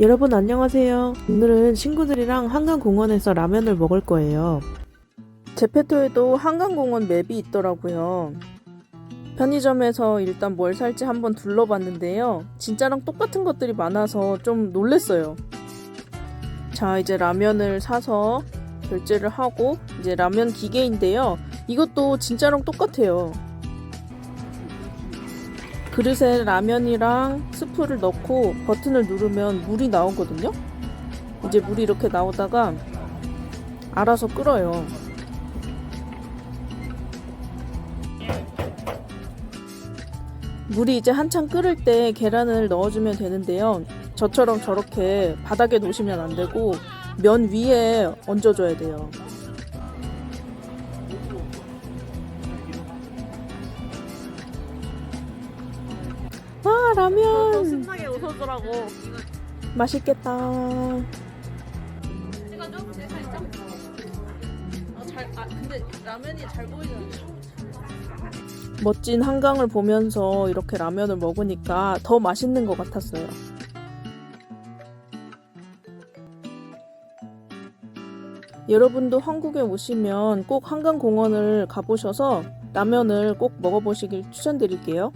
여러분 안녕하세요. 오늘은 친구들이랑 한강공원에서 라면을 먹을 거예요. 제페토에도 한강공원 맵이 있더라고요. 편의점에서 일단 뭘 살지 한번 둘러봤는데요. 진짜랑 똑같은 것들이 많아서 좀 놀랬어요. 자, 이제 라면을 사서 결제를 하고 이제 라면 기계인데요. 이것도 진짜랑 똑같아요. 그릇에 라면이랑 스프를 넣고 버튼을 누르면 물이 나오거든요. 이제 물이 이렇게 나오다가 알아서 끓어요. 물이 이제 한창 끓을 때 계란을 넣어주면 되는데요. 저처럼 저렇게 바닥에 놓으시면 안 되고 면 위에 얹어줘야 돼요. 라면 신나게 웃어주라고. 맛있겠다. 찍어줘? 제 살짝. 아, 잘, 아, 근데 라면이 잘 보이는. 멋진 한강을 보면서 이렇게 라면을 먹으니까 더 맛있는 것 같았어요. 여러분도 한국에 오시면 꼭 한강공원을 가보셔서 라면을 꼭 먹어보시길 추천드릴게요.